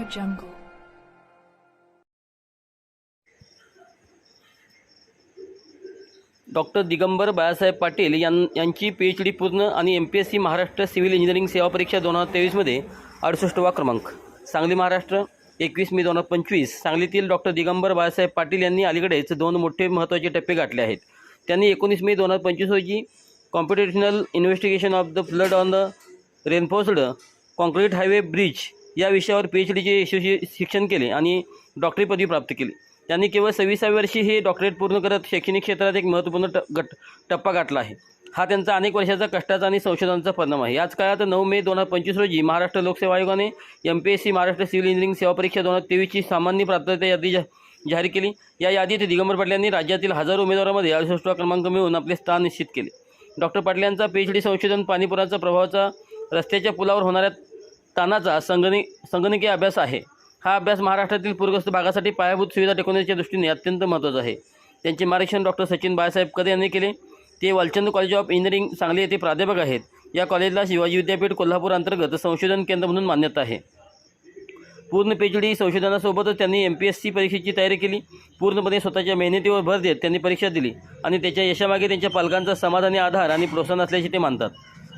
Audio Jungle. Doctor Digambar Balasaheb Patil यां यांची P H D पूर्ण आणि M P S C Maharashtra civil engineering सेवा परीक्षा दोन हजार तेवीसमध्ये अडुसष्टवा क्रमांक. सांगली महाराष्ट्र एकवीस मे दोन हजार पंचवीस. सांगलीतील डॉक्टर दिगंबर बाळासाहेब पाटील यांनी अलीकडेच दोन मोठे महत्त्वाचे टप्पे गाठले आहेत. त्यांनी एकोणीस मे दोन हजार पंचवीस रोजी computational investigation of the flood on the reinforced concrete highway bridge या विषयावर पी एच डीचे यशस्वी शिक्षण केले आणि डॉक्टरी पदवी प्राप्त केली. त्यांनी केवळ सव्वीसाव्या वर्षी हे डॉक्टरेट पूर्ण करत शैक्षणिक क्षेत्रात एक महत्त्वपूर्ण ट गट टप्पा गाठला आहे. हा त्यांचा अनेक वर्षाचा कष्टाचा आणि संशोधनाचा परिणाम आहे. याच काळात नऊ मे दोन हजार पंचवीस रोजी महाराष्ट्र लोकसेवा आयोगाने M P S C Maharashtra civil engineering सेवा परीक्षा दोन हजार तेवीसची सामान्य प्राप्तता यादी जाहीर केली. या यादीत दिगंबर पाटील यांनी राज्यातील हजारो उमेदवारांमध्ये अडुसष्टवा क्रमांक मिळवून आपले स्थान निश्चित केले. डॉक्टर पाटील यांचा पी एच डी संशोधन पाणीपुराचा प्रभावाचा रस्त्याच्या पुलावर होणाऱ्या तानाचा संगणी संगणकीय अभ्यास आहे. हा अभ्यास महाराष्ट्रातील पूरग्रस्त भागासाठी पायाभूत सुविधा टिकवण्याच्या दृष्टीने अत्यंत महत्त्वाचा आहे. त्यांचे मार्गदर्शन डॉक्टर सचिन बाळासाहेब कदे यांनी केले. ते Walchand college of engineering Sangli येथे प्राध्यापक आहेत. या कॉलेजला शिवाजी विद्यापीठ कोल्हापूर अंतर्गत संशोधन केंद्र म्हणून मान्यता आहे. पूर्ण पी एच डी संशोधनासोबतच त्यांनी एम पी एस सी परीक्षेची तयारी केली. पूर्णपणे स्वतःच्या मेहनतीवर भर देत त्यांनी परीक्षा दिली आणि त्याच्या यशामागे त्यांच्या पालकांचा समाधानी आधार आणि प्रोत्साहन असल्याचे ते मानतात.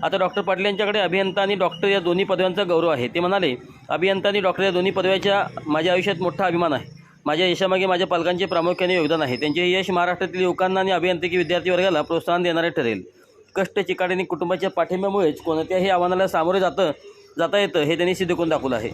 आता डॉक्टर पाटील यांच्याकडे अभियंता आणि डॉक्टर या दोन्ही पदव्यांचा गौरव आहे. ते म्हणाले अभियंता आणि डॉक्टर या दोन्ही पदव्याच्या माझ्या आयुष्यात मोठा अभिमान आहे. माझ्या यशामागे माझ्या पालकांचे प्रामुख्याने योगदान आहे. त्यांचे यश महाराष्ट्रातील युवकांना आणि अभियांत्रिकी विद्यार्थी वर्गाला प्रोत्साहन देणारे ठरेल. कष्ट चिकाटी आणि कुटुंबाच्या पाठिंब्यामुळेच कोणत्याही आव्हानाला सामोरे जातं जाता येतं हे त्यांनी सिद्ध करून दाखवलं आहे.